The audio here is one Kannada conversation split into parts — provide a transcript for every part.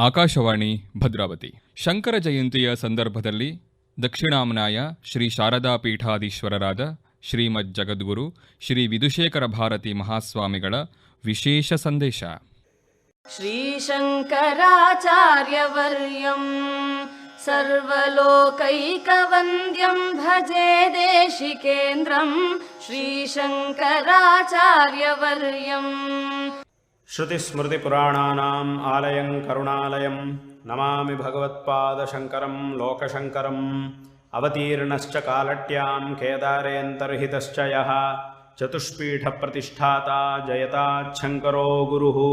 ಆಕಾಶವಾಣಿ ಭದ್ರಾವತಿ. ಶಂಕರ ಜಯಂತಿಯ ಸಂದರ್ಭದಲ್ಲಿ ದಕ್ಷಿಣಾಮ್ನಾಯ ಶ್ರೀ ಶಾರದಾ ಪೀಠಾಧೀಶ್ವರರಾದ ಶ್ರೀಮದ್ ಜಗದ್ಗುರು ಶ್ರೀ ವಿದುಶೇಖರ ಭಾರತಿ ಮಹಾಸ್ವಾಮಿಗಳ ವಿಶೇಷ ಸಂದೇಶ. ಶ್ರೀಶಂಕರಾಚಾರ್ಯವರ್ಯಂ ಸರ್ವಲೋಕೈಕವಂದ್ಯಂ ಭಜೆ ದೇಶಿಕೇಂದ್ರಂ ಶ್ರೀಶಂಕರಾಚಾರ್ಯವರ್ಯಂ ಶ್ರುತಿಸ್ಮೃತಿಪುರಾಣಾನಾಂ ಆಲಯಂ ಕರುಣಾಲಯಂ ನಮಾಮಿ ಭಗವತ್ಪಾದಶಂಕರಂ ಲೋಕಶಂಕರಂ ಅವತೀರ್ಣಶ್ಚ ಕಾಲಟ್ಯಾಂ यः ಚತುಷ್ಪೀಠಪ್ರತಿಷ್ಠಾತಾ ಜಯತಾ ಜಯತಾಚ್ಛಂಕರೋ ಗುರುಹು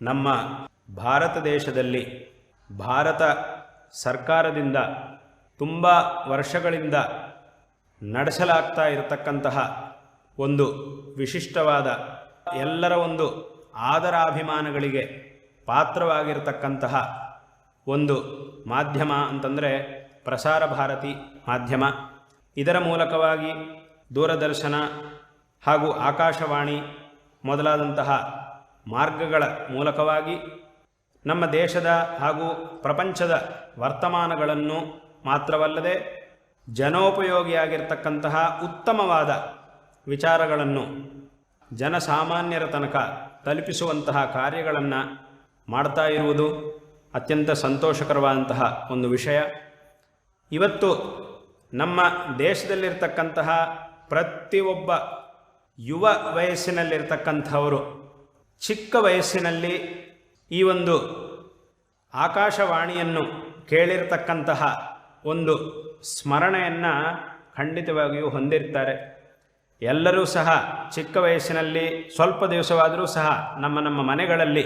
ನಮ್ಮ ಭಾರತ ದೇಶದಲ್ಲಿ ಭಾರತ ಸರ್ಕಾರದಿಂದ ತುಂಬ ವರ್ಷಗಳಿಂದ ನಡೆಸಲಾಗ್ತಾ ಇರತಕ್ಕಂತಹ ಒಂದು ವಿಶಿಷ್ಟವಾದ ಎಲ್ಲರ ಒಂದು ಆದರಾಭಿಮಾನಗಳಿಗೆ ಪಾತ್ರವಾಗಿರತಕ್ಕಂತಹ ಒಂದು ಮಾಧ್ಯಮ ಅಂತಂದರೆ ಪ್ರಸಾರ ಭಾರತಿ ಮಾಧ್ಯಮ. ಇದರ ಮೂಲಕವಾಗಿ ದೂರದರ್ಶನ ಹಾಗೂ ಆಕಾಶವಾಣಿ ಮೊದಲಾದಂತಹ ಮಾರ್ಗಗಳ ಮೂಲಕವಾಗಿ ನಮ್ಮ ದೇಶದ ಹಾಗೂ ಪ್ರಪಂಚದ ವರ್ತಮಾನಗಳನ್ನು ಮಾತ್ರವಲ್ಲದೆ ಜನೋಪಯೋಗಿಯಾಗಿರ್ತಕ್ಕಂತಹ ಉತ್ತಮವಾದ ವಿಚಾರಗಳನ್ನು ಜನಸಾಮಾನ್ಯರ ತನಕ ತಲುಪಿಸುವಂತಹ ಕಾರ್ಯಗಳನ್ನು ಮಾಡ್ತಾ ಇರುವುದು ಅತ್ಯಂತ ಸಂತೋಷಕರವಾದಂತಹ ಒಂದು ವಿಷಯ. ಇವತ್ತು ನಮ್ಮ ದೇಶದಲ್ಲಿರ್ತಕ್ಕಂತಹ ಪ್ರತಿಯೊಬ್ಬ ಯುವ ವಯಸ್ಸಿನಲ್ಲಿರ್ತಕ್ಕಂಥವರು, ಚಿಕ್ಕ ವಯಸ್ಸಿನಲ್ಲಿ ಈ ಒಂದು ಆಕಾಶವಾಣಿಯನ್ನು ಕೇಳಿರ್ತಕ್ಕಂತಹ ಒಂದು ಸ್ಮರಣೆಯನ್ನು ಖಂಡಿತವಾಗಿಯೂ ಹೊಂದಿರ್ತಾರೆ. ಎಲ್ಲರೂ ಸಹ ಚಿಕ್ಕ ವಯಸ್ಸಿನಲ್ಲಿ, ಸ್ವಲ್ಪ ದಿವಸವಾದರೂ ಸಹ ನಮ್ಮ ನಮ್ಮ ಮನೆಗಳಲ್ಲಿ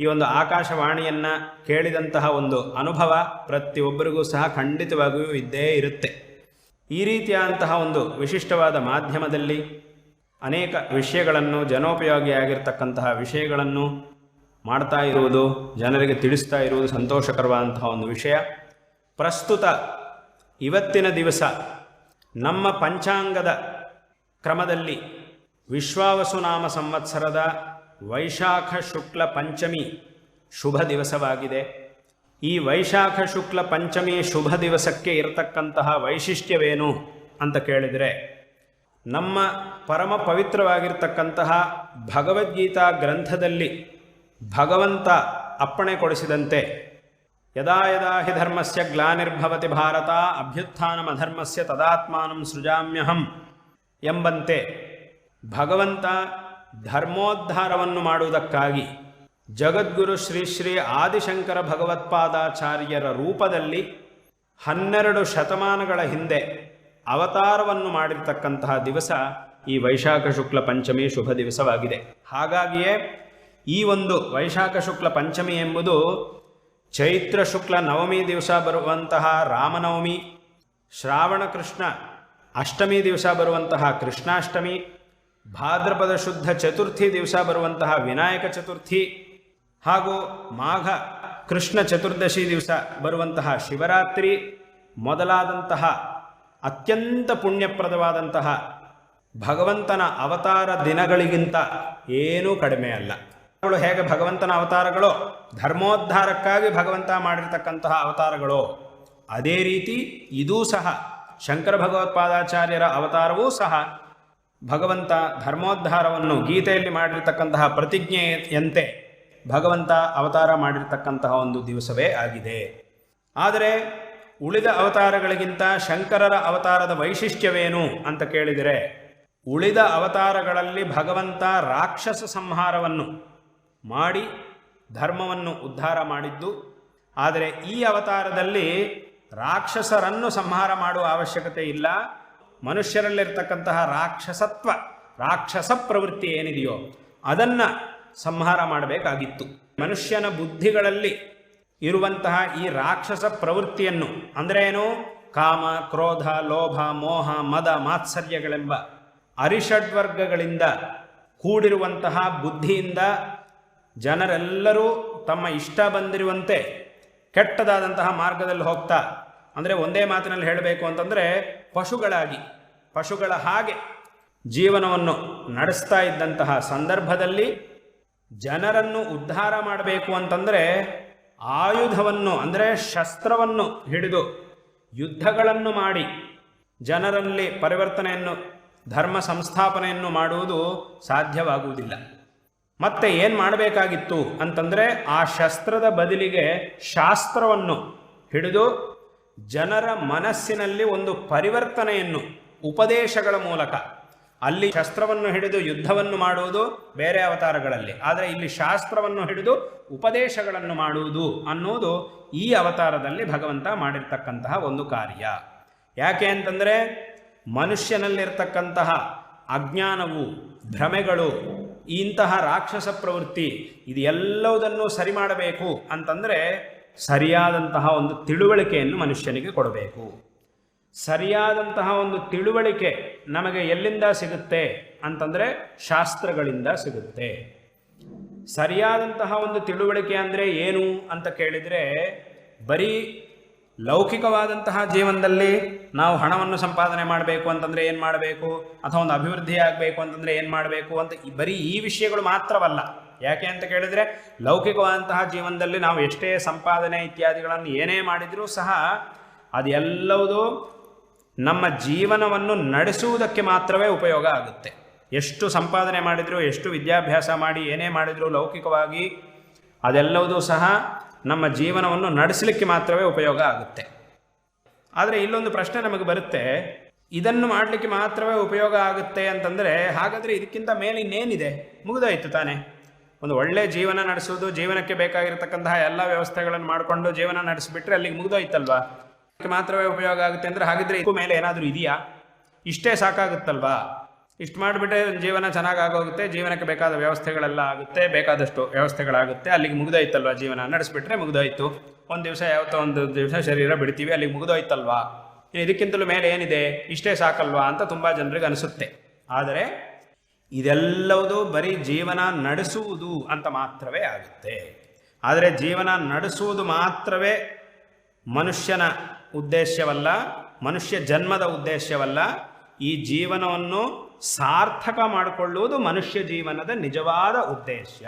ಈ ಒಂದು ಆಕಾಶವಾಣಿಯನ್ನು ಕೇಳಿದಂತಹ ಒಂದು ಅನುಭವ ಪ್ರತಿಯೊಬ್ಬರಿಗೂ ಸಹ ಖಂಡಿತವಾಗಿಯೂ ಇದ್ದೇ ಇರುತ್ತೆ. ಈ ರೀತಿಯಾದಂತಹ ಒಂದು ವಿಶಿಷ್ಟವಾದ ಮಾಧ್ಯಮದಲ್ಲಿ ಅನೇಕ ವಿಷಯಗಳನ್ನು ಜನೋಪಯೋಗಿಯಾಗಿರ್ತಕ್ಕಂತಹ ವಿಷಯಗಳನ್ನು ಮಾಡ್ತಾ ಇರುವುದು, ಜನರಿಗೆ ತಿಳಿಸ್ತಾ ಇರುವುದು ಸಂತೋಷಕರವಾದಂತಹ ಒಂದು ವಿಷಯ. ಪ್ರಸ್ತುತ ಇವತ್ತಿನ ದಿವಸ ನಮ್ಮ ಪಂಚಾಂಗದ ಕ್ರಮದಲ್ಲಿ ವಿಶ್ವಾವಸುನಾಮ ಸಂವತ್ಸರದ ವೈಶಾಖ ಶುಕ್ಲ ಪಂಚಮಿ ಶುಭ ದಿವಸವಾಗಿದೆ. ಈ ವೈಶಾಖ ಶುಕ್ಲ ಪಂಚಮಿ ಶುಭ ದಿವಸಕ್ಕೆ ಇರತಕ್ಕಂತಹ ವೈಶಿಷ್ಟ್ಯವೇನು ಅಂತ ಕೇಳಿದರೆ, ನಮ್ಮ ಪರಮ ಪವಿತ್ರವಾಗಿರ್ತಕ್ಕಂತಹ ಭಗವದ್ಗೀತಾ ಗ್ರಂಥದಲ್ಲಿ ಭಗವಂತ ಅಪ್ಪಣೆ ಕೊಡಿಸಿದಂತೆ, ಯದಾ ಯದಾ ಹಿ ಧರ್ಮಸ್ಯ ಗ್ಲಾನಿರ್ಭವತಿ ಭಾರತ ಅಭ್ಯುತ್ಥಾನಮಧರ್ಮಸ್ಯ ತದಾತ್ಮಾನಂ ಸೃಜಾಮ್ಯಹಂ ಎಂಬಂತೆ ಭಗವಂತ ಧರ್ಮೋದ್ಧಾರವನ್ನು ಮಾಡುವುದಕ್ಕಾಗಿ ಜಗದ್ಗುರು ಶ್ರೀ ಶ್ರೀ ಆದಿಶಂಕರ ಭಗವತ್ಪಾದಾಚಾರ್ಯರ ರೂಪದಲ್ಲಿ ಹನ್ನೆರಡು ಶತಮಾನಗಳ ಹಿಂದೆ ಅವತಾರವನ್ನು ಮಾಡಿರ್ತಕ್ಕಂತಹ ದಿವಸ ಈ ವೈಶಾಖ ಶುಕ್ಲ ಪಂಚಮಿ ಶುಭ ದಿವಸವಾಗಿದೆ. ಹಾಗಾಗಿಯೇ ಈ ಒಂದು ವೈಶಾಖ ಶುಕ್ಲ ಪಂಚಮಿ ಎಂಬುದು ಚೈತ್ರ ಶುಕ್ಲ ನವಮಿ ದಿವಸ ಬರುವಂತಹ ರಾಮನವಮಿ, ಶ್ರಾವಣ ಕೃಷ್ಣ ಅಷ್ಟಮಿ ದಿವಸ ಬರುವಂತಹ ಕೃಷ್ಣಾಷ್ಟಮಿ, ಭಾದ್ರಪದ ಶುದ್ಧ ಚತುರ್ಥಿ ದಿವಸ ಬರುವಂತಹ ವಿನಾಯಕ ಚತುರ್ಥಿ, ಹಾಗೂ ಮಾಘ ಕೃಷ್ಣ ಚತುರ್ದಶಿ ದಿವಸ ಬರುವಂತಹ ಶಿವರಾತ್ರಿ ಮೊದಲಾದಂತಹ ಅತ್ಯಂತ ಪುಣ್ಯಪ್ರದವಾದಂತಹ ಭಗವಂತನ ಅವತಾರ ದಿನಗಳಿಗಿಂತ ಏನೂ ಕಡಿಮೆ ಅಲ್ಲ. ಅವಳು ಹೇಗೆ ಭಗವಂತನ ಅವತಾರಗಳು? ಧರ್ಮೋದ್ಧಾರಕ್ಕಾಗಿ ಭಗವಂತ ಮಾಡಿರ್ತಕ್ಕಂತಹ ಅವತಾರಗಳು. ಅದೇ ರೀತಿ ಇದೂ ಸಹ ಶಂಕರ ಭಗವತ್ಪಾದಾಚಾರ್ಯರ ಅವತಾರವೂ ಸಹ ಭಗವಂತ ಧರ್ಮೋದ್ಧಾರವನ್ನು ಗೀತೆಯಲ್ಲಿ ಮಾಡಿರತಕ್ಕಂತಹ ಪ್ರತಿಜ್ಞೆಯಂತೆ ಭಗವಂತ ಅವತಾರ ಮಾಡಿರ್ತಕ್ಕಂತಹ ಒಂದು ದಿವಸವೇ ಆಗಿದೆ. ಆದರೆ ಉಳಿದ ಅವತಾರಗಳಿಗಿಂತ ಶಂಕರರ ಅವತಾರದ ವೈಶಿಷ್ಟ್ಯವೇನು ಅಂತ ಕೇಳಿದರೆ, ಉಳಿದ ಅವತಾರಗಳಲ್ಲಿ ಭಗವಂತ ರಾಕ್ಷಸ ಸಂಹಾರವನ್ನು ಮಾಡಿ ಧರ್ಮವನ್ನು ಉದ್ಧಾರ ಮಾಡಿದ್ದು, ಆದರೆ ಈ ಅವತಾರದಲ್ಲಿ ರಾಕ್ಷಸರನ್ನು ಸಂಹಾರ ಮಾಡುವ ಅವಶ್ಯಕತೆ ಇಲ್ಲ. ಮನುಷ್ಯರಲ್ಲಿರ್ತಕ್ಕಂತಹ ರಾಕ್ಷಸತ್ವ, ರಾಕ್ಷಸ ಪ್ರವೃತ್ತಿ ಏನಿದೆಯೋ ಅದನ್ನು ಸಂಹಾರ ಮಾಡಬೇಕಾಗಿತ್ತು. ಮನುಷ್ಯನ ಬುದ್ಧಿಗಳಲ್ಲಿ ಇರುವಂತಹ ಈ ರಾಕ್ಷಸ ಪ್ರವೃತ್ತಿಯನ್ನು ಅಂದರೆ ಏನು? ಕಾಮ, ಕ್ರೋಧ, ಲೋಭ, ಮೋಹ, ಮದ, ಮಾತ್ಸರ್ಯಗಳೆಂಬ ಅರಿಷಡ್ವರ್ಗಗಳಿಂದ ಕೂಡಿರುವಂತಹ ಬುದ್ಧಿಯಿಂದ ಜನರೆಲ್ಲರೂ ತಮ್ಮ ಇಷ್ಟ ಬಂದಿರುವಂತೆ ಕೆಟ್ಟದಾದಂತಹ ಮಾರ್ಗದಲ್ಲಿ ಹೋಗ್ತಾ ಅಂದರೆ ಒಂದೇ ಮಾತಿನಲ್ಲಿ ಹೇಳಬೇಕು ಅಂತಂದರೆ ಪಶುಗಳಾಗಿ, ಪಶುಗಳ ಹಾಗೆ ಜೀವನವನ್ನು ನಡೆಸ್ತಾ ಇದ್ದಂತಹ ಸಂದರ್ಭದಲ್ಲಿ ಜನರನ್ನು ಉದ್ಧಾರ ಮಾಡಬೇಕು ಅಂತಂದರೆ ಆಯುಧವನ್ನು, ಅಂದರೆ ಶಸ್ತ್ರವನ್ನು ಹಿಡಿದು ಯುದ್ಧಗಳನ್ನು ಮಾಡಿ ಜನರಲ್ಲಿ ಪರಿವರ್ತನೆಯನ್ನು, ಧರ್ಮ ಸಂಸ್ಥಾಪನೆಯನ್ನು ಮಾಡುವುದು ಸಾಧ್ಯವಾಗುವುದಿಲ್ಲ. ಮತ್ತೆ ಏನು ಮಾಡಬೇಕಾಗಿತ್ತು ಅಂತಂದರೆ ಆ ಶಸ್ತ್ರದ ಬದಲಿಗೆ ಶಾಸ್ತ್ರವನ್ನು ಹಿಡಿದು ಜನರ ಮನಸ್ಸಿನಲ್ಲಿ ಒಂದು ಪರಿವರ್ತನೆಯನ್ನು, ಉಪದೇಶಗಳ ಮೂಲಕ. ಅಲ್ಲಿ ಶಸ್ತ್ರವನ್ನು ಹಿಡಿದು ಯುದ್ಧವನ್ನು ಮಾಡುವುದು ಬೇರೆ ಅವತಾರಗಳಲ್ಲಿ. ಆದರೆ ಇಲ್ಲಿ ಶಾಸ್ತ್ರವನ್ನು ಹಿಡಿದು ಉಪದೇಶಗಳನ್ನು ಮಾಡುವುದು ಅನ್ನೋದು ಈ ಅವತಾರದಲ್ಲಿ ಭಗವಂತ ಮಾಡಿರ್ತಕ್ಕಂತಹ ಒಂದು ಕಾರ್ಯ. ಯಾಕೆ ಅಂತಂದರೆ ಮನುಷ್ಯನಲ್ಲಿರ್ತಕ್ಕಂತಹ ಅಜ್ಞಾನವು, ಭ್ರಮೆಗಳು ಇಂತಹ ರಾಕ್ಷಸ ಪ್ರವೃತ್ತಿ, ಇದು ಎಲ್ಲವುದನ್ನು ಸರಿ ಮಾಡಬೇಕು ಅಂತಂದರೆ ಸರಿಯಾದಂತಹ ಒಂದು ತಿಳುವಳಿಕೆಯನ್ನು ಮನುಷ್ಯನಿಗೆ ಕೊಡಬೇಕು. ಸರಿಯಾದಂತಹ ಒಂದು ತಿಳುವಳಿಕೆ ನಮಗೆ ಎಲ್ಲಿಂದ ಸಿಗುತ್ತೆ ಅಂತಂದರೆ ಶಾಸ್ತ್ರಗಳಿಂದ ಸಿಗುತ್ತೆ. ಸರಿಯಾದಂತಹ ಒಂದು ತಿಳುವಳಿಕೆ ಅಂದರೆ ಏನು ಅಂತ ಕೇಳಿದರೆ, ಬರೀ ಲೌಕಿಕವಾದಂತಹ ಜೀವನದಲ್ಲಿ ನಾವು ಹಣವನ್ನು ಸಂಪಾದನೆ ಮಾಡಬೇಕು ಅಂತಂದರೆ ಏನು ಮಾಡಬೇಕು? ಅಥವಾ ಒಂದು ಅಭಿವೃದ್ಧಿ ಆಗಬೇಕು ಅಂತಂದರೆ ಏನು ಮಾಡಬೇಕು ಅಂತ ಬರೀ ಈ ವಿಷಯಗಳು ಮಾತ್ರವಲ್ಲ. ಯಾಕೆ ಅಂತ ಕೇಳಿದರೆ ಲೌಕಿಕವಾದಂತಹ ಜೀವನದಲ್ಲಿ ನಾವು ಎಷ್ಟೇ ಸಂಪಾದನೆ ಇತ್ಯಾದಿಗಳನ್ನು ಏನೇ ಮಾಡಿದರೂ ಸಹ ಅದೆಲ್ಲವುದು ನಮ್ಮ ಜೀವನವನ್ನು ನಡೆಸುವುದಕ್ಕೆ ಮಾತ್ರವೇ ಉಪಯೋಗ ಆಗುತ್ತೆ. ಎಷ್ಟು ಸಂಪಾದನೆ ಮಾಡಿದರೂ, ಎಷ್ಟು ವಿದ್ಯಾಭ್ಯಾಸ ಮಾಡಿ, ಏನೇ ಮಾಡಿದರೂ ಲೌಕಿಕವಾಗಿ ಅದೆಲ್ಲವೂ ಸಹ ನಮ್ಮ ಜೀವನವನ್ನು ನಡೆಸಲಿಕ್ಕೆ ಮಾತ್ರವೇ ಉಪಯೋಗ ಆಗುತ್ತೆ. ಆದರೆ ಇಲ್ಲೊಂದು ಪ್ರಶ್ನೆ ನಮಗೆ ಬರುತ್ತೆ, ಇದನ್ನು ಮಾಡಲಿಕ್ಕೆ ಮಾತ್ರವೇ ಉಪಯೋಗ ಆಗುತ್ತೆ ಅಂತಂದರೆ, ಹಾಗಾದರೆ ಇದಕ್ಕಿಂತ ಮೇಲೆ ಇನ್ನೇನಿದೆ ಮುಗಿದೋಯ್ತು ತಾನೇ. ಒಂದು ಒಳ್ಳೆ ಜೀವನ ನಡೆಸೋದು, ಜೀವನಕ್ಕೆ ಬೇಕಾಗಿರತಕ್ಕಂತಹ ಎಲ್ಲ ವ್ಯವಸ್ಥೆಗಳನ್ನು ಮಾಡಿಕೊಂಡು ಜೀವನ ನಡೆಸಿಬಿಟ್ರೆ ಅಲ್ಲಿಗೆ ಮುಗಿದೋಯ್ತಲ್ವಾ? ಮಾತ್ರವೇ ಉಪಯೋಗ ಆಗುತ್ತೆ ಅಂದರೆ ಹಾಗಿದ್ರೆ ಇದಕ್ಕೂ ಮೇಲೆ ಏನಾದರೂ ಇದೆಯಾ? ಇಷ್ಟೇ ಸಾಕಾಗುತ್ತಲ್ವಾ? ಇಷ್ಟು ಮಾಡಿಬಿಟ್ರೆ ಜೀವನ ಚೆನ್ನಾಗಿ ಆಗೋಗುತ್ತೆ ಜೀವನಕ್ಕೆ ಬೇಕಾದ ವ್ಯವಸ್ಥೆಗಳೆಲ್ಲ ಆಗುತ್ತೆ, ಬೇಕಾದಷ್ಟು ವ್ಯವಸ್ಥೆಗಳಾಗುತ್ತೆ, ಅಲ್ಲಿಗೆ ಮುಗಿದೋಯ್ತಲ್ವಾ ಜೀವನ? ನಡೆಸ್ಬಿಟ್ರೆ ಮುಗಿದೋಯ್ತು. ಒಂದು ದಿವಸ ಯಾವತ್ತೋ ಒಂದು ದಿವಸ ಶರೀರ ಬಿಡ್ತೀವಿ, ಅಲ್ಲಿಗೆ ಮುಗಿದೋಯ್ತಲ್ವಾ? ಇದಕ್ಕಿಂತಲೂ ಮೇಲೆ ಏನಿದೆ? ಇಷ್ಟೇ ಸಾಕಲ್ವಾ ಅಂತ ತುಂಬ ಜನರಿಗೆ ಅನಿಸುತ್ತೆ. ಆದರೆ ಇದೆಲ್ಲವುದು ಬರೀ ಜೀವನ ನಡೆಸುವುದು ಅಂತ ಮಾತ್ರವೇ ಆಗುತ್ತೆ. ಆದರೆ ಜೀವನ ನಡೆಸುವುದು ಮಾತ್ರವೇ ಮನುಷ್ಯನ ಉದ್ದೇಶವಲ್ಲ ಮನುಷ್ಯ ಜನ್ಮದ ಉದ್ದೇಶವಲ್ಲ ಈ ಜೀವನವನ್ನು ಸಾರ್ಥಕ ಮಾಡಿಕೊಳ್ಳುವುದು ಮನುಷ್ಯ ಜೀವನದ ನಿಜವಾದ ಉದ್ದೇಶ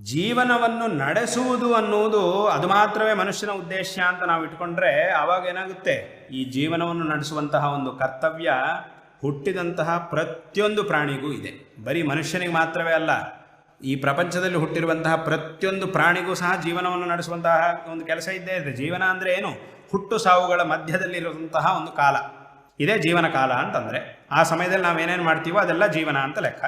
ಜೀವನವನ್ನು ನಡೆಸುವುದು ಅನ್ನುವುದು ಅದು ಮಾತ್ರವೇ ಮನುಷ್ಯನ ಉದ್ದೇಶ ಅಂತ ನಾವು ಇಟ್ಕೊಂಡ್ರೆ ಆವಾಗ ಏನಾಗುತ್ತೆ? ಈ ಜೀವನವನ್ನು ನಡೆಸುವಂತಹ ಒಂದು ಕರ್ತವ್ಯ ಹುಟ್ಟಿದಂತಹ ಪ್ರತಿಯೊಂದು ಪ್ರಾಣಿಗೂ ಇದೆ. ಬರೀ ಮನುಷ್ಯನಿಗೆ ಮಾತ್ರವೇ ಅಲ್ಲ, ಈ ಪ್ರಪಂಚದಲ್ಲಿ ಹುಟ್ಟಿರುವಂತಹ ಪ್ರತಿಯೊಂದು ಪ್ರಾಣಿಗೂ ಸಹ ಜೀವನವನ್ನು ನಡೆಸುವಂತಹ ಒಂದು ಕೆಲಸ ಇದ್ದೇ ಇದೆ. ಜೀವನ ಅಂದರೆ ಏನು? ಹುಟ್ಟು ಸಾವುಗಳ ಮಧ್ಯದಲ್ಲಿರುವಂತಹ ಒಂದು ಕಾಲ. ಇದೇ ಜೀವನ ಕಾಲ ಅಂತಂದರೆ, ಆ ಸಮಯದಲ್ಲಿ ನಾವು ಏನೇನು ಮಾಡ್ತೀವೋ ಅದೆಲ್ಲ ಜೀವನ ಅಂತ ಲೆಕ್ಕ.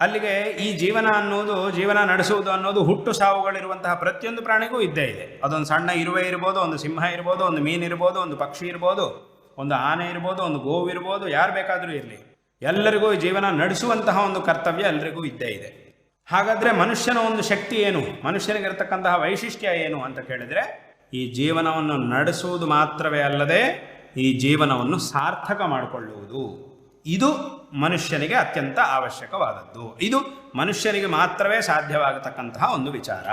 ಅಲ್ಲಿಗೆ ಈ ಜೀವನ ಅನ್ನೋದು, ಜೀವನ ನಡೆಸುವುದು ಅನ್ನೋದು ಹುಟ್ಟು ಸಾವುಗಳಿರುವಂತಹ ಪ್ರತಿಯೊಂದು ಪ್ರಾಣಿಗೂ ಇದ್ದೇ ಇದೆ. ಅದೊಂದು ಸಣ್ಣ ಇರುವೆ ಇರ್ಬೋದು, ಒಂದು ಸಿಂಹ ಇರ್ಬೋದು, ಒಂದು ಮೀನು ಇರ್ಬೋದು, ಒಂದು ಪಕ್ಷಿ ಇರ್ಬೋದು. ಒಂದು ಆನೆ ಇರ್ಬೋದು, ಒಂದು ಗೋವು ಇರ್ಬೋದು, ಯಾರು ಬೇಕಾದರೂ ಇರಲಿ. ಎಲ್ಲರಿಗೂ ಜೀವನ ನಡೆಸುವಂತಹ ಒಂದು ಕರ್ತವ್ಯ ಎಲ್ಲರಿಗೂ ಇದ್ದೇ ಇದೆ. ಹಾಗಾದರೆ ಮನುಷ್ಯನ ಒಂದು ಶಕ್ತಿ ಏನು? ಮನುಷ್ಯನಿಗಿರತಕ್ಕಂತಹ ವೈಶಿಷ್ಟ್ಯ ಏನು ಅಂತ ಕೇಳಿದರೆ, ಈ ಜೀವನವನ್ನು ನಡೆಸುವುದು ಮಾತ್ರವೇ ಅಲ್ಲದೆ, ಈ ಜೀವನವನ್ನು ಸಾರ್ಥಕ ಮಾಡಿಕೊಳ್ಳುವುದು. ಇದು ಮನುಷ್ಯನಿಗೆ ಅತ್ಯಂತ ಅವಶ್ಯಕವಾದದ್ದು. ಇದು ಮನುಷ್ಯನಿಗೆ ಮಾತ್ರವೇ ಸಾಧ್ಯವಾಗತಕ್ಕಂತಹ ಒಂದು ವಿಚಾರ.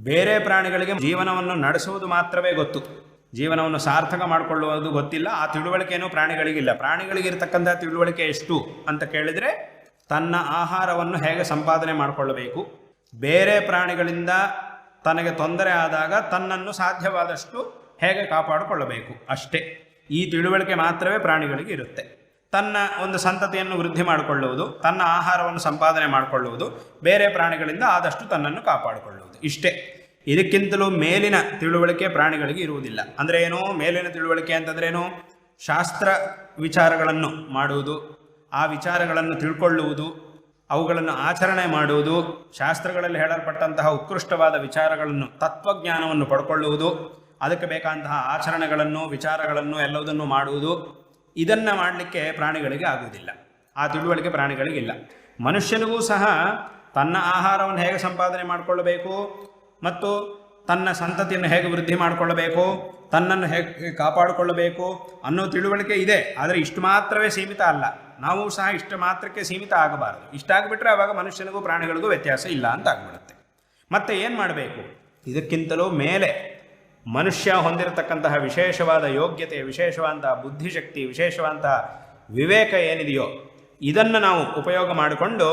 ಬೇರೆ ಪ್ರಾಣಿಗಳಿಗೆ ಜೀವನವನ್ನು ನಡೆಸುವುದು ಮಾತ್ರವೇ ಗೊತ್ತು. ಜೀವನವನ್ನು ಸಾರ್ಥಕ ಮಾಡಿಕೊಳ್ಳುವುದು ಗೊತ್ತಿಲ್ಲ. ಆ ತಿಳುವಳಿಕೆಯೂ ಪ್ರಾಣಿಗಳಿಗಿಲ್ಲ. ಪ್ರಾಣಿಗಳಿಗಿರ್ತಕ್ಕಂಥ ತಿಳುವಳಿಕೆ ಎಷ್ಟು ಅಂತ ಕೇಳಿದರೆ ತನ್ನ ಆಹಾರವನ್ನು ಹೇಗೆ ಸಂಪಾದನೆ ಮಾಡಿಕೊಳ್ಳಬೇಕು? ಬೇರೆ ಪ್ರಾಣಿಗಳಿಂದ ತನಗೆ ತೊಂದರೆ ಆದಾಗ ತನ್ನನ್ನು ಸಾಧ್ಯವಾದಷ್ಟು ಹೇಗೆ ಕಾಪಾಡಿಕೊಳ್ಳಬೇಕು? ಅಷ್ಟೇ. ಈ ತಿಳುವಳಿಕೆ ಮಾತ್ರವೇ ಪ್ರಾಣಿಗಳಿಗೆ ಇರುತ್ತೆ. ತನ್ನ ಒಂದು ಸಂತತಿಯನ್ನು ವೃದ್ಧಿ ಮಾಡಿಕೊಳ್ಳುವುದು, ತನ್ನ ಆಹಾರವನ್ನು ಸಂಪಾದನೆ ಮಾಡಿಕೊಳ್ಳುವುದು, ಬೇರೆ ಪ್ರಾಣಿಗಳಿಂದ ಆದಷ್ಟು ತನ್ನನ್ನು ಕಾಪಾಡಿಕೊಳ್ಳುವುದು. ಇಷ್ಟೇ. ಇದಕ್ಕಿಂತಲೂ ಮೇಲಿನ ತಿಳುವಳಿಕೆ ಪ್ರಾಣಿಗಳಿಗೆ ಇರುವುದಿಲ್ಲ. ಅಂದರೆ ಏನು? ಮೇಲಿನ ತಿಳುವಳಿಕೆ ಅಂತಂದ್ರೇನು ಶಾಸ್ತ್ರ ವಿಚಾರಗಳನ್ನು ಮಾಡುವುದು, ಆ ವಿಚಾರಗಳನ್ನು ತಿಳ್ಕೊಳ್ಳುವುದು, ಅವುಗಳನ್ನು ಆಚರಣೆ ಮಾಡುವುದು, ಶಾಸ್ತ್ರಗಳಲ್ಲಿ ಹೇಳಲ್ಪಟ್ಟಂತಹ ಉತ್ಕೃಷ್ಟವಾದ ವಿಚಾರಗಳನ್ನು, ತತ್ವಜ್ಞಾನವನ್ನು ಪಡ್ಕೊಳ್ಳುವುದು, ಅದಕ್ಕೆ ಬೇಕಾದಂತಹ ಆಚರಣೆಗಳನ್ನು, ವಿಚಾರಗಳನ್ನು ಎಲ್ಲವುದನ್ನು ಮಾಡುವುದು, ಇದನ್ನು ಮಾಡಲಿಕ್ಕೆ ಪ್ರಾಣಿಗಳಿಗೆ ಆಗುವುದಿಲ್ಲ. ಆ ತಿಳುವಳಿಕೆ ಪ್ರಾಣಿಗಳಿಗಿಲ್ಲ. ಮನುಷ್ಯನಿಗೂ ಸಹ ತನ್ನ ಆಹಾರವನ್ನು ಹೇಗೆ ಸಂಪಾದನೆ ಮಾಡಿಕೊಳ್ಳಬೇಕು? ಮತ್ತು ತನ್ನ ಸಂತತಿಯನ್ನು ಹೇಗೆ ವೃದ್ಧಿ ಮಾಡಿಕೊಳ್ಳಬೇಕು, ತನ್ನನ್ನು ಹೇಗೆ ಕಾಪಾಡಿಕೊಳ್ಳಬೇಕು ಅನ್ನೋ ತಿಳುವಳಿಕೆ ಇದೆ. ಆದರೆ ಇಷ್ಟು ಮಾತ್ರವೇ ಸೀಮಿತ ಅಲ್ಲ. ನಾವು ಸಹ ಇಷ್ಟು ಮಾತ್ರಕ್ಕೆ ಸೀಮಿತ ಆಗಬಾರದು. ಇಷ್ಟಾಗ್ಬಿಟ್ರೆ ಆವಾಗ ಮನುಷ್ಯನಿಗೂ ಪ್ರಾಣಿಗಳಿಗೂ ವ್ಯತ್ಯಾಸ ಇಲ್ಲ ಅಂತ ಆಗ್ಬಿಡುತ್ತೆ. ಮತ್ತೆ ಏನು ಮಾಡಬೇಕು? ಇದಕ್ಕಿಂತಲೂ ಮೇಲೆ ಮನುಷ್ಯ ಹೊಂದಿರತಕ್ಕಂತಹ ವಿಶೇಷವಾದ ಯೋಗ್ಯತೆ, ವಿಶೇಷವಾದಂತಹ ಬುದ್ಧಿಶಕ್ತಿ, ವಿಶೇಷವಾದಂತಹ ವಿವೇಕ ಏನಿದೆಯೋ ಇದನ್ನು ನಾವು ಉಪಯೋಗ ಮಾಡಿಕೊಂಡು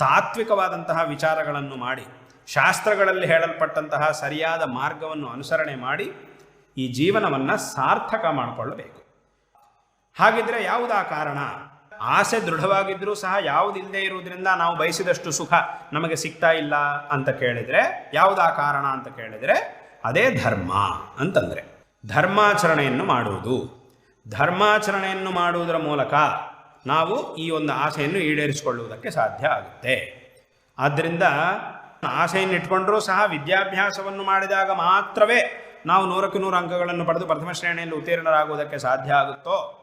ತಾತ್ವಿಕವಾದಂತಹ ವಿಚಾರಗಳನ್ನು ಮಾಡಿ ಶಾಸ್ತ್ರಗಳಲ್ಲಿ ಹೇಳಲ್ಪಟ್ಟಂತಹ ಸರಿಯಾದ ಮಾರ್ಗವನ್ನು ಅನುಸರಣೆ ಮಾಡಿ ಈ ಜೀವನವನ್ನು ಸಾರ್ಥಕ ಮಾಡಿಕೊಳ್ಳಬೇಕು. ಹಾಗಿದ್ರೆ ಯಾವುದಾ ಕಾರಣ? ಆಸೆ ದೃಢವಾಗಿದ್ದರೂ ಸಹ ಯಾವುದಿಲ್ಲದೆ ಇರುವುದರಿಂದ ನಾವು ಬಯಸಿದಷ್ಟು ಸುಖ ನಮಗೆ ಸಿಗ್ತಾ ಇಲ್ಲ ಅಂತ ಕೇಳಿದರೆ ಯಾವುದಾ ಕಾರಣ ಅಂತ ಕೇಳಿದರೆ ಅದೇ ಧರ್ಮ ಅಂತಂದರೆ. ಧರ್ಮಾಚರಣೆಯನ್ನು ಮಾಡುವುದು. ಧರ್ಮಾಚರಣೆಯನ್ನು ಮಾಡುವುದರ ಮೂಲಕ ನಾವು ಈ ಒಂದು ಆಸೆಯನ್ನು ಈಡೇರಿಸಿಕೊಳ್ಳುವುದಕ್ಕೆ ಸಾಧ್ಯ ಆಗುತ್ತೆ. ಆದ್ದರಿಂದ ಆಸೆಯನ್ನು ಇಟ್ಕೊಂಡ್ರೂ ಸಹ ವಿದ್ಯಾಭ್ಯಾಸವನ್ನು ಮಾಡಿದಾಗ ಮಾತ್ರವೇ ನಾವು ನೂರಕ್ಕೆ ನೂರು ಅಂಕಗಳನ್ನು ಪಡೆದು ಪ್ರಥಮ ಶ್ರೇಣಿಯಲ್ಲಿ ಉತ್ತೀರ್ಣರಾಗುವುದಕ್ಕೆ ಸಾಧ್ಯ ಆಗುತ್ತೋ?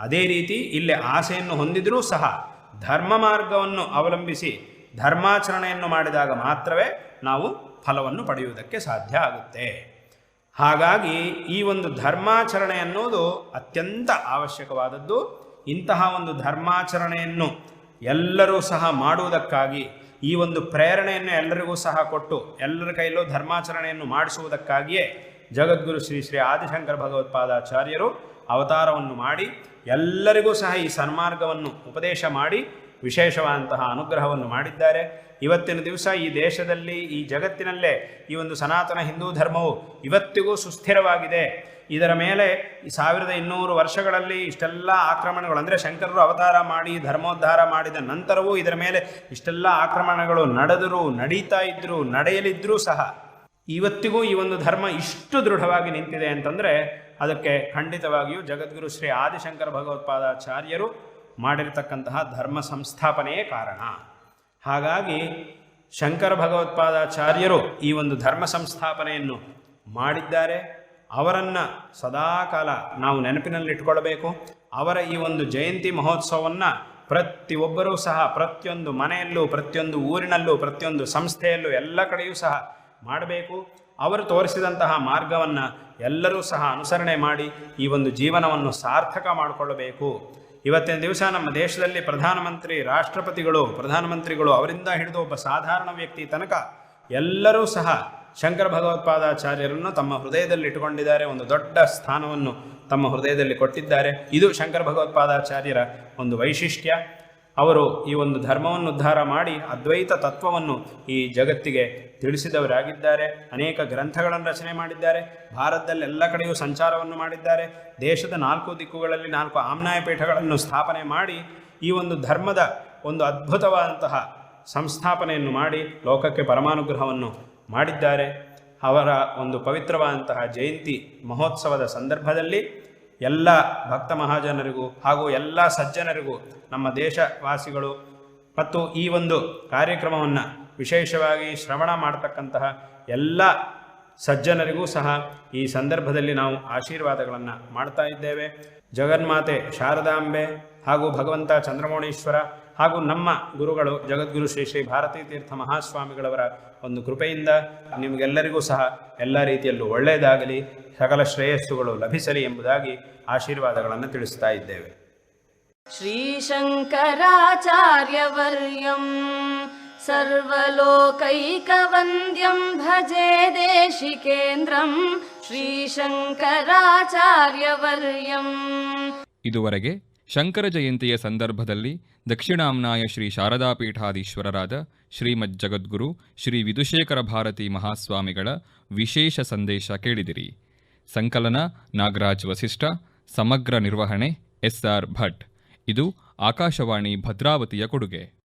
ಅದೇ ರೀತಿ ಇಲ್ಲಿ ಆಸೆಯನ್ನು ಹೊಂದಿದರೂ ಸಹ ಧರ್ಮ ಮಾರ್ಗವನ್ನು ಅವಲಂಬಿಸಿ ಧರ್ಮಾಚರಣೆಯನ್ನು ಮಾಡಿದಾಗ ಮಾತ್ರವೇ ನಾವು ಫಲವನ್ನು ಪಡೆಯುವುದಕ್ಕೆ ಸಾಧ್ಯ ಆಗುತ್ತೆ. ಹಾಗಾಗಿ ಈ ಒಂದು ಧರ್ಮಾಚರಣೆ ಅನ್ನೋದು ಅತ್ಯಂತ ಅವಶ್ಯಕವಾದದ್ದು. ಇಂತಹ ಒಂದು ಧರ್ಮಾಚರಣೆಯನ್ನು ಎಲ್ಲರೂ ಸಹ ಮಾಡುವುದಕ್ಕಾಗಿ ಈ ಒಂದು ಪ್ರೇರಣೆಯನ್ನು ಎಲ್ಲರಿಗೂ ಸಹ ಕೊಟ್ಟು ಎಲ್ಲರ ಕೈಲೂ ಧರ್ಮಾಚರಣೆಯನ್ನು ಮಾಡಿಸುವುದಕ್ಕಾಗಿಯೇ ಜಗದ್ಗುರು ಶ್ರೀ ಶ್ರೀ ಆದಿಶಂಕರ ಭಗವತ್ಪಾದಾಚಾರ್ಯರು ಅವತಾರವನ್ನು ಮಾಡಿ ಎಲ್ಲರಿಗೂ ಸಹ ಈ ಸನ್ಮಾರ್ಗವನ್ನು ಉಪದೇಶ ಮಾಡಿ ವಿಶೇಷವಾದಂತಹ ಅನುಗ್ರಹವನ್ನು ಮಾಡಿದ್ದಾರೆ. ಇವತ್ತಿನ ದಿವಸ ಈ ದೇಶದಲ್ಲಿ, ಈ ಜಗತ್ತಿನಲ್ಲೇ ಈ ಒಂದು ಸನಾತನ ಹಿಂದೂ ಧರ್ಮವು ಇವತ್ತಿಗೂ ಸುಸ್ಥಿರವಾಗಿದೆ. ಇದರ ಮೇಲೆ ಸಾವಿರದ ಇನ್ನೂರು ವರ್ಷಗಳಲ್ಲಿ ಇಷ್ಟೆಲ್ಲ ಆಕ್ರಮಣಗಳು, ಅಂದರೆ ಶಂಕರರು ಅವತಾರ ಮಾಡಿ, ಧರ್ಮೋದ್ಧಾರ ಮಾಡಿದ ನಂತರವೂ ಇದರ ಮೇಲೆ ಇಷ್ಟೆಲ್ಲ ಆಕ್ರಮಣಗಳು ನಡೆದರೂ, ನಡೀತಾ ಇದ್ದರೂ ನಡೆಯಲಿದ್ರೂ ಸಹ ಇವತ್ತಿಗೂ ಈ ಒಂದು ಧರ್ಮ ಇಷ್ಟು ದೃಢವಾಗಿ ನಿಂತಿದೆ ಅಂತಂದರೆ ಅದಕ್ಕೆ ಖಂಡಿತವಾಗಿಯೂ ಜಗದ್ಗುರು ಶ್ರೀ ಆದಿಶಂಕರ ಭಗವತ್ಪಾದಾಚಾರ್ಯರು ಮಾಡಿರತಕ್ಕಂತಹ ಧರ್ಮ ಸಂಸ್ಥಾಪನೆಯೇ ಕಾರಣ. ಹಾಗಾಗಿ ಶಂಕರ ಭಗವತ್ಪಾದಾಚಾರ್ಯರು ಈ ಒಂದು ಧರ್ಮ ಸಂಸ್ಥಾಪನೆಯನ್ನು ಮಾಡಿದ್ದಾರೆ. ಅವರನ್ನು ಸದಾಕಾಲ ನಾವು ನೆನಪಿನಲ್ಲಿಟ್ಕೊಳ್ಬೇಕು. ಅವರ ಈ ಒಂದು ಜಯಂತಿ ಮಹೋತ್ಸವವನ್ನು ಪ್ರತಿಯೊಬ್ಬರೂ ಸಹ, ಪ್ರತಿಯೊಂದು ಮನೆಯಲ್ಲೂ, ಪ್ರತಿಯೊಂದು ಊರಿನಲ್ಲೂ, ಪ್ರತಿಯೊಂದು ಸಂಸ್ಥೆಯಲ್ಲೂ ಎಲ್ಲ ಕಡೆಯೂ ಸಹ ಮಾಡಬೇಕು. ಅವರು ತೋರಿಸಿದಂತಹ ಮಾರ್ಗವನ್ನು ಎಲ್ಲರೂ ಸಹ ಅನುಸರಣೆ ಮಾಡಿ ಈ ಒಂದು ಜೀವನವನ್ನು ಸಾರ್ಥಕ ಮಾಡಿಕೊಳ್ಳಬೇಕು ಇವತ್ತಿನ ದಿವಸ ನಮ್ಮ ದೇಶದಲ್ಲಿ ಪ್ರಧಾನಮಂತ್ರಿ, ರಾಷ್ಟ್ರಪತಿಗಳು, ಪ್ರಧಾನಮಂತ್ರಿಗಳು ಅವರಿಂದ ಹಿಡಿದು ಒಬ್ಬ ಸಾಧಾರಣ ವ್ಯಕ್ತಿ ತನಕ ಎಲ್ಲರೂ ಸಹ ಶಂಕರ ಭಗವತ್ಪಾದಾಚಾರ್ಯರನ್ನು ತಮ್ಮ ಹೃದಯದಲ್ಲಿ ಇಟ್ಟುಕೊಂಡಿದ್ದಾರೆ, ಒಂದು ದೊಡ್ಡ ಸ್ಥಾನವನ್ನು ತಮ್ಮ ಹೃದಯದಲ್ಲಿ ಕೊಟ್ಟಿದ್ದಾರೆ. ಇದು ಶಂಕರ ಭಗವತ್ಪಾದಾಚಾರ್ಯರ ಒಂದು ವೈಶಿಷ್ಟ್ಯ. ಅವರು ಈ ಒಂದು ಧರ್ಮವನ್ನು ಉದ್ಧಾರ ಮಾಡಿ ಅದ್ವೈತ ತತ್ವವನ್ನು ಈ ಜಗತ್ತಿಗೆ ತಿಳಿಸಿದವರಾಗಿದ್ದಾರೆ. ಅನೇಕ ಗ್ರಂಥಗಳನ್ನು ರಚನೆ ಮಾಡಿದ್ದಾರೆ. ಭಾರತದಲ್ಲಿ ಎಲ್ಲ ಕಡೆಯೂ ಸಂಚಾರವನ್ನು ಮಾಡಿದ್ದಾರೆ. ದೇಶದ ನಾಲ್ಕು ದಿಕ್ಕುಗಳಲ್ಲಿ ನಾಲ್ಕು ಆಮ್ನಾಯ ಪೀಠಗಳನ್ನು ಸ್ಥಾಪನೆ ಮಾಡಿ ಈ ಒಂದು ಧರ್ಮದ ಒಂದು ಅದ್ಭುತವಾದಂತಹ ಸಂಸ್ಥಾಪನೆಯನ್ನು ಮಾಡಿ, ಲೋಕಕ್ಕೆ ಪರಮಾನುಗ್ರಹವನ್ನು ಮಾಡಿದ್ದಾರೆ. ಅವರ ಒಂದು ಪವಿತ್ರವಾದಂತಹ ಜಯಂತಿ ಮಹೋತ್ಸವದ ಸಂದರ್ಭದಲ್ಲಿ ಎಲ್ಲ ಭಕ್ತ ಮಹಾಜನರಿಗೂ ಹಾಗೂ ಎಲ್ಲ ಸಜ್ಜನರಿಗೂ ನಮ್ಮ ದೇಶವಾಸಿಗಳು ಮತ್ತು ಈ ಒಂದು ಕಾರ್ಯಕ್ರಮವನ್ನು ವಿಶೇಷವಾಗಿ ಶ್ರವಣ ಮಾಡತಕ್ಕಂತಹ ಎಲ್ಲ ಸಜ್ಜನರಿಗೂ ಸಹ ಈ ಸಂದರ್ಭದಲ್ಲಿ ನಾವು ಆಶೀರ್ವಾದಗಳನ್ನು ಮಾಡ್ತಾ ಇದ್ದೇವೆ. ಜಗನ್ಮಾತೆ ಶಾರದಾಂಬೆ ಹಾಗೂ ಭಗವಂತ ಚಂದ್ರಮೌಳೀಶ್ವರ ಹಾಗೂ ನಮ್ಮ ಗುರುಗಳು ಜಗದ್ಗುರು ಶ್ರೀ ಶ್ರೀ ಭಾರತೀ ತೀರ್ಥ ಮಹಾಸ್ವಾಮಿಗಳವರ ಒಂದು ಕೃಪೆಯಿಂದ ನಿಮಗೆಲ್ಲರಿಗೂ ಸಹ ಎಲ್ಲ ರೀತಿಯಲ್ಲೂ ಒಳ್ಳೆಯದಾಗಲಿ ಸಕಲ ಶ್ರೇಯಸ್ಸುಗಳು ಲಭಿಸಲಿ ಎಂಬುದಾಗಿ ಆಶೀರ್ವಾದಗಳನ್ನು ತಿಳಿಸ್ತಾ ಇದ್ದೇವೆ श्रीशङ्कराचार्यवर्यम् सर्वलोकैकवन्द्यं भजे देशिकेन्द्रम् श्रीशङ्कराचार्यवर्यम् ಇದುವರೆಗೆ ಶಂಕರ ಜಯಂತಿಯ ಸಂದರ್ಭದಲ್ಲಿ ದಕ್ಷಿಣಾಮ್ನಾಯ ಶ್ರೀ ಶಾರದಾಪೀಠಾಧೀಶ್ವರರಾದ ಶ್ರೀಮದ್ ಜಗದ್ಗುರು ಶ್ರೀ ವಿದುಶೇಖರ ಭಾರತಿ ಮಹಾಸ್ವಾಮಿಗಳ ವಿಶೇಷ ಸಂದೇಶ ಕೇಳಿದಿರಿ. ಸಂಕಲನ ನಾಗರಾಜ್ ವಸಿಷ್ಠ, ಸಮಗ್ರ ನಿರ್ವಹಣೆ ಎಸ್ಆರ್ ಭಟ್. ಇದು ಆಕಾಶವಾಣಿ ಭದ್ರಾವತಿಯ ಕೊಡುಗೆ.